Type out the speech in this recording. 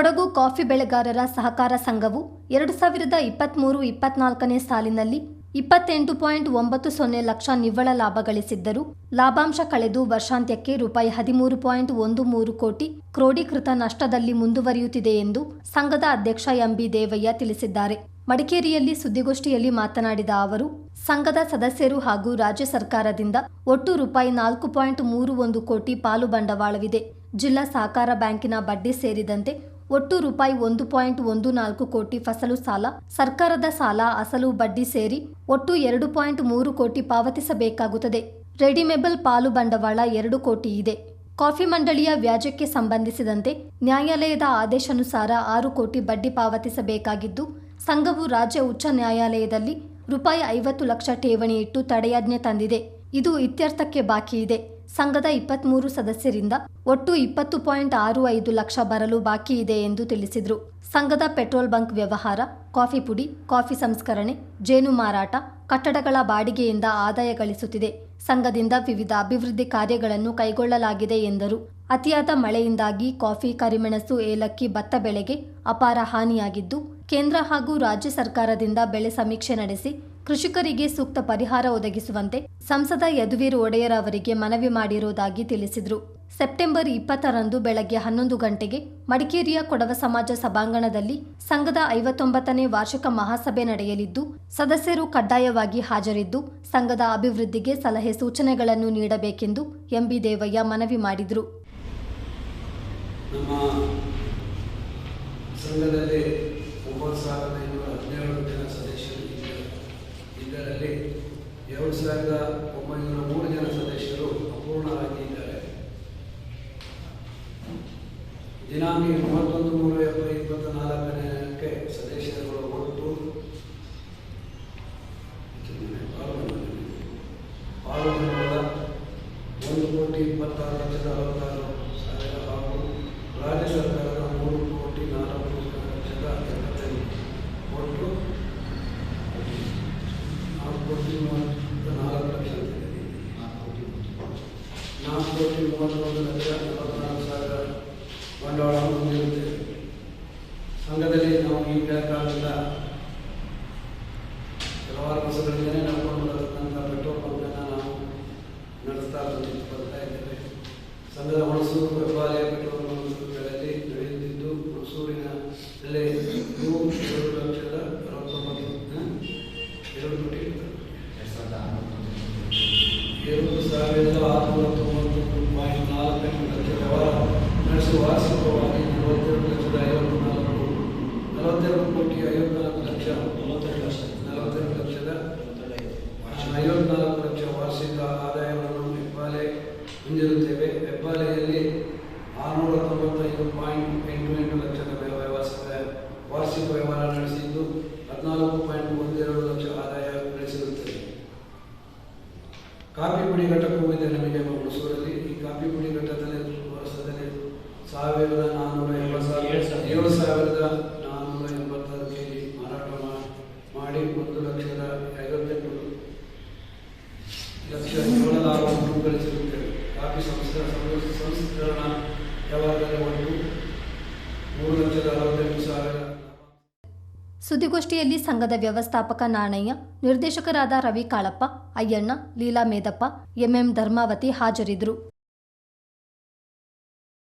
Kodagu coffee ಬೆಳೆಗಾರರ ಸಹಕಾರ ಸಂಘವು ಎರಡು ಸಾವಿರದ ಇಪ್ಪತ್ತ್ಮೂರು ಇಪ್ಪತ್ನಾಲ್ಕನೇ ಸಾಲಿನಲ್ಲಿ ಇಪ್ಪತ್ತೆಂಟು ಪಾಯಿಂಟ್ ಒಂಬತ್ತು ಸೊನ್ನೆ ಲಕ್ಷ ನಿವ್ವಳ ಲಾಭ ಗಳಿಸಿದ್ದರೂ ಲಾಭಾಂಶ ಕಳೆದು ವರ್ಷಾಂತ್ಯಕ್ಕೆ ರೂಪಾಯಿ ಹದಿಮೂರು ಪಾಯಿಂಟ್ ಒಂದು ಮೂರು ಕೋಟಿ ಕ್ರೋಢೀಕೃತ ನಷ್ಟದಲ್ಲಿ ಮುಂದುವರಿಯುತ್ತಿದೆ ಎಂದು ಸಂಘದ ಅಧ್ಯಕ್ಷ ಎಂಬಿ ದೇವಯ್ಯ ತಿಳಿಸಿದ್ದಾರೆ. ಮಡಿಕೇರಿಯಲ್ಲಿ ಸುದ್ದಿಗೋಷ್ಠಿಯಲ್ಲಿ ಮಾತನಾಡಿದ ಅವರು, ಸಂಘದ ಸದಸ್ಯರು ಹಾಗೂ ರಾಜ್ಯ ಸರ್ಕಾರದಿಂದ ಒಟ್ಟು ರೂಪಾಯಿ ನಾಲ್ಕು ಪಾಯಿಂಟ್ ಮೂರು ಒಂದು ಕೋಟಿ ಪಾಲು ಬಂಡವಾಳವಿದೆ. ಜಿಲ್ಲಾ ಸಹಕಾರ ಬ್ಯಾಂಕಿನ ಬಡ್ಡಿ ಸೇರಿದಂತೆ ಒಟ್ಟು ರೂಪಾಯಿ ಒಂದು ಪಾಯಿಂಟ್ ಒಂದು ನಾಲ್ಕು ಕೋಟಿ ಫಸಲು ಸಾಲ, ಸರ್ಕಾರದ ಸಾಲ, ಅಸಲು ಬಡ್ಡಿ ಸೇರಿ ಒಟ್ಟು ಎರಡು ಪಾಯಿಂಟ್ ಮೂರು ಕೋಟಿ ಪಾವತಿಸಬೇಕಾಗುತ್ತದೆ. ರೆಡಿಮೇಬಲ್ ಪಾಲು ಬಂಡವಾಳ ಎರಡು ಕೋಟಿ ಇದೆ. ಕಾಫಿ ಮಂಡಳಿಯ ವ್ಯಾಜ್ಯಕ್ಕೆ ಸಂಬಂಧಿಸಿದಂತೆ ನ್ಯಾಯಾಲಯದ ಆದೇಶಾನುಸಾರ ಆರು ಕೋಟಿ ಬಡ್ಡಿ ಪಾವತಿಸಬೇಕಾಗಿದ್ದು, ಸಂಘವು ರಾಜ್ಯ ಉಚ್ಚ ನ್ಯಾಯಾಲಯದಲ್ಲಿ ರೂಪಾಯಿ ಐವತ್ತು ಲಕ್ಷ ಠೇವಣಿ ಇಟ್ಟು ತಡೆಯಾಜ್ಞೆ ತಂದಿದೆ. ಇದು ಇತ್ಯರ್ಥಕ್ಕೆ ಬಾಕಿ ಇದೆ. ಸಂಘದ ಇಪ್ಪತ್ಮೂರು ಸದಸ್ಯರಿಂದ ಒಟ್ಟು ಇಪ್ಪತ್ತು ಪಾಯಿಂಟ್ ಆರು ಐದು ಲಕ್ಷ ಬರಲು ಬಾಕಿ ಇದೆ ಎಂದು ತಿಳಿಸಿದರು. ಸಂಘದ ಪೆಟ್ರೋಲ್ ಬಂಕ್ ವ್ಯವಹಾರ, ಕಾಫಿ ಪುಡಿ, ಕಾಫಿ ಸಂಸ್ಕರಣೆ, ಜೇನು ಮಾರಾಟ, ಕಟ್ಟಡಗಳ ಬಾಡಿಗೆಯಿಂದ ಆದಾಯ ಗಳಿಸುತ್ತಿದೆ. ಸಂಘದಿಂದ ವಿವಿಧ ಅಭಿವೃದ್ಧಿ ಕಾರ್ಯಗಳನ್ನು ಕೈಗೊಳ್ಳಲಾಗಿದೆ ಎಂದರು. ಅತಿಯಾದ ಮಳೆಯಿಂದಾಗಿ ಕಾಫಿ ಕರಿಮೆಣಸು ಏಲಕ್ಕಿ ಭತ್ತ ಬೆಳೆಗೆ ಅಪಾರ ಹಾನಿಯಾಗಿದ್ದು, ಕೇಂದ್ರ ಹಾಗೂ ರಾಜ್ಯ ಸರ್ಕಾರದಿಂದ ಬೆಳೆ ಸಮೀಕ್ಷೆ ನಡೆಸಿ ಕೃಷಿಕರಿಗೆ ಸೂಕ್ತ ಪರಿಹಾರ ಒದಗಿಸುವಂತೆ ಸಂಸದ ಯದುವೀರ್ ಒಡೆಯರ್ ಅವರಿಗೆ ಮನವಿ ಮಾಡಿರುವುದಾಗಿ ತಿಳಿಸಿದರು. ಸೆಪ್ಟೆಂಬರ್ ಇಪ್ಪತ್ತರಂದು ಬೆಳಗ್ಗೆ ಹನ್ನೊಂದು ಗಂಟೆಗೆ ಮಡಿಕೇರಿಯ ಕೊಡವ ಸಮಾಜ ಸಭಾಂಗಣದಲ್ಲಿ ಸಂಘದ ಐವತ್ತೊಂಬತ್ತನೇ ವಾರ್ಷಿಕ ಮಹಾಸಭೆ ನಡೆಯಲಿದ್ದು, ಸದಸ್ಯರು ಕಡ್ಡಾಯವಾಗಿ ಹಾಜರಿದ್ದು, ಸಂಘದ ಅಭಿವೃದ್ಧಿಗೆ ಸಲಹೆ ಸೂಚನೆಗಳನ್ನು ನೀಡಬೇಕೆಂದು ಎಂಬಿ ದೇವಯ್ಯ ಮನವಿ ಮಾಡಿದರು. ಸಂಘದಲ್ಲಿ ಒಂಬತ್ತು ಸಾವಿರದ ಐನೂರ ಹದಿನೇಳು ಜನ ಇದರಲ್ಲಿ ಎರಡು ಸಾವಿರದ ಒಂಬೈನೂರ ಮೂರು ಜನ ಸದಸ್ಯರು ಅಪೂರ್ಣರಾಗಿ ಇದ್ದಾರೆ. ದಿನಾಂಕ ಮೂವತ್ತೊಂದು ಮೂರು ಏಪ್ರಿಲ್ ಇಪ್ಪತ್ತ ನಾಲ್ಕನೇಕ್ಕೆ ಸದಸ್ಯರುಗಳು ಒಟ್ಟು ಪಾಲ್ಗೊಂಡ ಒಂದು ಕೋಟಿ ಇಪ್ಪತ್ತಾರು ಲಕ್ಷದ ಅರವತ್ತಾರು ಸಾವಿರ ಹಾಗೂ ರಾಜ್ಯ ಸರ್ಕಾರದ ಮೂರು ಕೋಟಿ ನಾಲ್ಕು ಲಕ್ಷದ ಎಪ್ಪತ್ತೈದು ಒಟ್ಟು ನಾಲ್ಕು ಕೋಟಿ ಮೂವತ್ತ ನಾಲ್ಕು ಲಕ್ಷ ಅಂತಿದೆ. ನಾಲ್ಕು ಕೋಟಿ ಮೂವತ್ತೊಂದು ಲಕ್ಷ ನಲವತ್ನಾಲ್ಕು ಸಾವಿರ ಬಂಡವಾಳವನ್ನು ಹೊಂದಿರುತ್ತೇವೆ ಸಂಘದಲ್ಲಿ ಕಾಲದಿಂದ ಹಲವಾರು ವರ್ಷಗಳಿಂದಲೇ ನಡ್ಕೊಂಡು ಬರತಕ್ಕಂಥ ಪೆಟ್ರೋಲ್ ಬಂಕನ್ನು ನಾವು ನಡೆಸ್ತಾ ಬಂದಿದ್ದು ಬರ್ತಾ ಇದ್ದೇವೆ ಸಂಘದ ಹುಣಸೂರು ಪೆಟ್ರೋಲಿಯ ಪೆಟ್ರೋಲ್ ಪಂಪ್ಗಳಲ್ಲಿ ನಡೆಯುತ್ತಿದ್ದು, ಹುಣಸೂರಿನ ಬೆಲೆ ಎರಡು ಲಕ್ಷದ ಅರವತ್ತೊಂಬತ್ತು? ಎರಡು ಕೋಟಿ ಎರಡು ಸಾವಿರದ ಆರುನೂರ ತೊಂಬತ್ತೊಂದು ಪಾಯಿಂಟ್ ನಾಲ್ಕು ಲಕ್ಷ ವ್ಯವಹಾರ ನಡೆಸುವ ವಾರ್ಷಿಕವಾಗಿ ನಲವತ್ತೆರಡು ಲಕ್ಷದ ಐವತ್ತು ನಾಲ್ಕು ನಲವತ್ತೆರಡು ಕೋಟಿ ಐವತ್ನಾಲ್ಕು ಲಕ್ಷ ನಲವತ್ತೆರಡು ಲಕ್ಷ ನಲವತ್ತೆರಡು ಲಕ್ಷದ ಐವತ್ನಾಲ್ಕು ಲಕ್ಷ ವಾರ್ಷಿಕ ಆದಾಯವನ್ನು ಹೆಬ್ಬಾಲೆ ಹೊಂದಿರುತ್ತೇವೆ. ಹೆಬ್ಬಾಲೆಯಲ್ಲಿ ಆರುನೂರ ತೊಂಬತ್ತೈದು ಪಾಯಿಂಟ್ ಎಂಟು ಎಂಟು ಲಕ್ಷದ ವ್ಯ- ವ್ಯವಸ್ಥೆ, ವಾರ್ಷಿಕ ವ್ಯವಹಾರ ನಡೆಸಿದ್ದು ಹದಿನಾಲ್ಕು ಪಾಯಿಂಟ್ ಒಂದೆರಡು ಲಕ್ಷ ಆದಾಯ ಗಳಿಸಿರುತ್ತದೆ ಕಾಫಿ ಪುಡಿ ಘಟಕವೂ ಇದೆ ನಮಗೆ ಮೈಸೂರಲ್ಲಿ ಈ ಕಾಫಿ ಪುಡಿ ಘಟಕದಲ್ಲಿ ವರ್ಷದಲ್ಲಿ ಸಾವಿರದ ನಾನ್ನೂರ ಏಳು ಸಾವಿರದ ನಾನ್ನೂರ ಎಂಬತ್ತಾರು ಕೆ ಜಿ ಮಾರಾಟ ಮಾ- ಮಾಡಿ ಒಂದು ಲಕ್ಷದ ಐವತ್ತೆಂಟು ಲಕ್ಷ ನಿವ್ವಳ ಲಾಭವನ್ನು ಗಳಿಸಿರುತ್ತೇವೆ ಕಾಫಿ ಸಂಸ್ಕರ ಸಂಸ್ಕ- ಸಂಸ್ಕರಣ ವ್ಯವಹಾರದಲ್ಲಿ ಒಟ್ಟು ಮೂರು ಲಕ್ಷದ ಅರವತ್ತೆಂಟು ಸಾವಿರ ಲಾಭ. ಸುದ್ದಿಗೋಷ್ಠಿಯಲ್ಲಿ ಸಂಘದ ವ್ಯವಸ್ಥಾಪಕ ನಾಣಯ್ಯ ನಿರ್ದೇಶಕರಾದ ರವಿ ಕಾಳಪ್ಪ ಅಯ್ಯಣ್ಣ ಲೀಲಾ ಮೇದಪ್ಪ ಎಂಎಂ ಧರ್ಮಾವತಿ ಹಾಜರಿದ್ದರು.